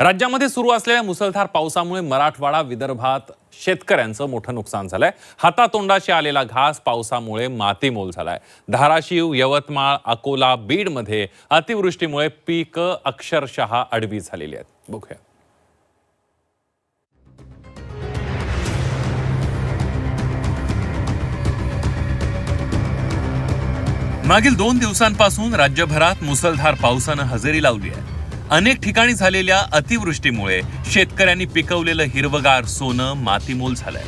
राज्यामध्ये सुरू असलेल्या मुसळधार पावसामुळे मराठवाडा विदर्भात शेतकऱ्यांचं मोठं नुकसान झालंय. हातातोंडाशी आलेला घास पावसामुळे मातीमोल झालाय. धाराशिव यवतमाळ अकोला बीडमध्ये अतिवृष्टीमुळे पीक अक्षरशः आडवी झालेली आहेत. बघूया. मागील दोन दिवसांपासून राज्यभरात मुसळधार पावसानं हजेरी लावली आहे. अनेक ठिकाणी झालेल्या अतिवृष्टीमुळे शेतकऱ्यांनी पिकवलेलं हिरवगार सोनं मातीमोल झालंय.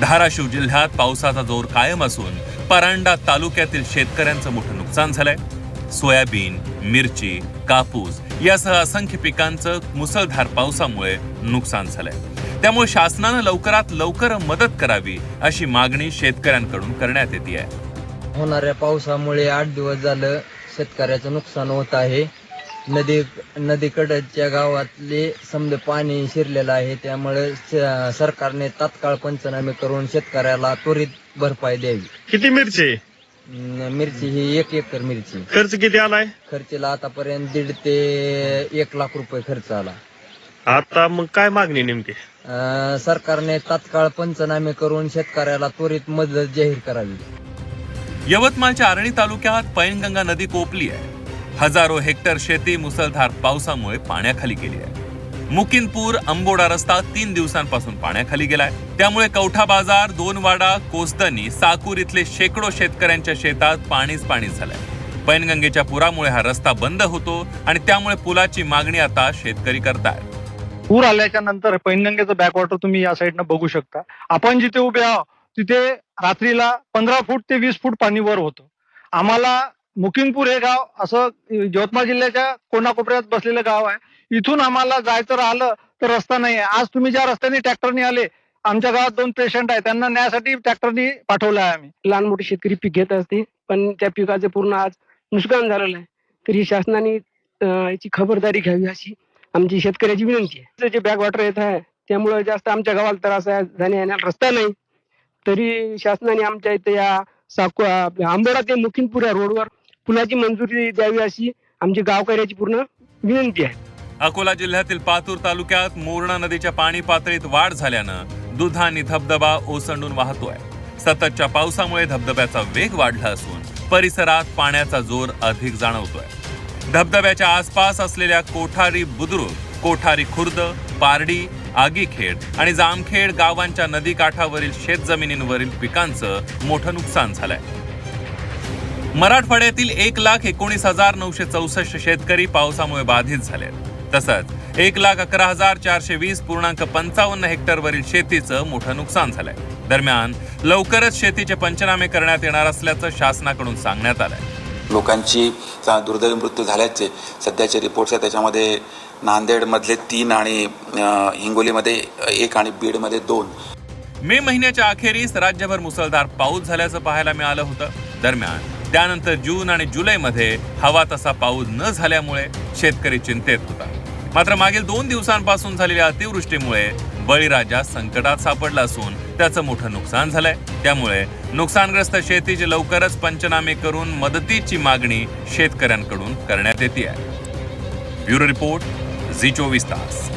धाराशिव जिल्ह्यात पावसाचा जोर कायम असून परांडा तालुक्यातील शेतकऱ्यांचं मोठं नुकसान झालंय. सोयाबीन मिरची कापूस यासह असंख्य पिकांचं मुसळधार पावसामुळे नुकसान झालंय. त्यामुळे शासनानं लवकरात लवकर मदत करावी अशी मागणी शेतकऱ्यांकडून करण्यात येते आहे होणाऱ्या पावसामुळे आठ दिवस झालं शेतकऱ्याचं नुकसान होत आहे. नदी नदीकडच्या गावातले समजा पाणी शिरलेलं आहे. त्यामुळे सरकारने तात्काळ पंचनामे करून शेतकऱ्याला त्वरित भरपाई द्यावी. किती मिरची? अं, मिरची ही एक एकर मिरची. खर्च किती आलाय? खर्चीला आतापर्यंत दीड ते एक लाख रुपये खर्च आला. आता मग काय मागणी नेमकी? अं, सरकारने तात्काळ पंचनामे करून शेतकऱ्याला त्वरित मदत जाहीर करावी. यवतमाळच्या आर्णी तालुक्यात पैनगंगा नदी कोपली आहे. हजारो हेक्टर शेती मुसळधार पावसामुळे पाण्याखाली गेली आहे. मुकिनपूर अंबोडा रस्ता तीन दिवसांपासून पाण्याखाली गेलाय. त्यामुळे कवठा बाजार दोनवाडा कोसदनी साकूर इथले शेकडो शेतकऱ्यांच्या शेतात पाणीच पाणी झालंय. पैनगंगेच्या पुरामुळे हा रस्ता बंद होतो आणि त्यामुळे पुलाची मागणी आता शेतकरी करतायत पूर आल्याच्यानंतर पैनगंगेचं बॅकवॉटर तुम्ही या साईडनं बघू शकता. आपण जिथे उभे आहोत तिथे रात्रीला पंधरा फूट ते वीस फूट पाणी वर होतं. आम्हाला मुकिंगपूर हे गाव असं यवतमाळ जिल्ह्याच्या कोणाकोपऱ्यात बसलेलं गाव आहे. इथून आम्हाला जायचं राहिलं तर रस्ता नाही आहे. आज तुम्ही ज्या रस्त्याने ट्रॅक्टरने आले आमच्या गावात दोन पेशंट आहे त्यांना न्यायासाठी ट्रॅक्टरनी पाठवलं आहे आम्ही. लहान मोठे शेतकरी पीक घेत असते पण त्या पिकाचे पूर्ण आज नुकसान झालेलं आहे. तरी शासनाने याची खबरदारी घ्यावी अशी आमची शेतकऱ्याची विनंती आहे. जे बॅक वॉटर येत आहे त्यामुळे जास्त आमच्या गावाला त्रास आहे. जाण्या येण्याला रस्ता नाही. तरी शासनाने आमच्या इथे या साकू आंबोडा ते मुखीनपूर या रोडवर पुलाची मंजुरी द्यावी अशी आमची गावकऱ्याची पूर्ण विनंती आहे. अकोला जिल्ह्यातील पातूर तालुक्यात मोरणा नदीच्या पाणी पातळीत वाढ झाल्यानं दुधानी धबधबा ओसंडून वाहतोय. सततच्या पावसामुळे धबधब्याचा वेग वाढला असून परिसरात पाण्याचा जोर अधिक जाणवतोय. धबधब्याच्या आसपास असलेल्या कोठारी बुद्रुक कोठारी खुर्द पारडी आगीखेड आणि जामखेड गावांच्या नदीकाठावरील शेतजमिनींवरील पिकांचं मोठं नुकसान झालंय. मराठवाड्यातील एक लाख एकोणीस हजार नऊशे चौसष्ट शेतकरी पावसामुळे बाधित झाले तसंच एक लाख अकरा हजार चारशे वीस पूर्णांक पंचावन्न हेक्टरवरील शेतीचं मोठं नुकसान झालंय. दरम्यान लवकरच शेतीचे पंचनामे करण्यात येणार असल्याचं शासनाकडून सांगण्यात आलंय. लोकांची दुर्दैवी मृत्यू झाल्याचे सध्याचे रिपोर्ट्स आहेत. त्याच्यामध्ये नांदेडमधले तीन आणि हिंगोलीमध्ये एक आणि बीडमध्ये दोन. मे महिन्याच्या अखेरीस राज्यभर मुसळधार पाऊस झाल्याचं पाहायला मिळालं होतं. दरम्यान त्यानंतर जून आणि जुलैमध्ये हवा तसा पाऊस न झाल्यामुळे शेतकरी चिंतेत होता. मात्र मागील दोन दिवसांपासून झालेल्या अतिवृष्टीमुळे बळीराजा संकटात सापडला असून त्याचं मोठं नुकसान झालंय. त्यामुळे नुकसानग्रस्त शेतीचे लवकरच पंचनामे करून मदतीची मागणी शेतकऱ्यांकडून करण्यात येते आहे ब्युरो रिपोर्ट झी चोवीस तास.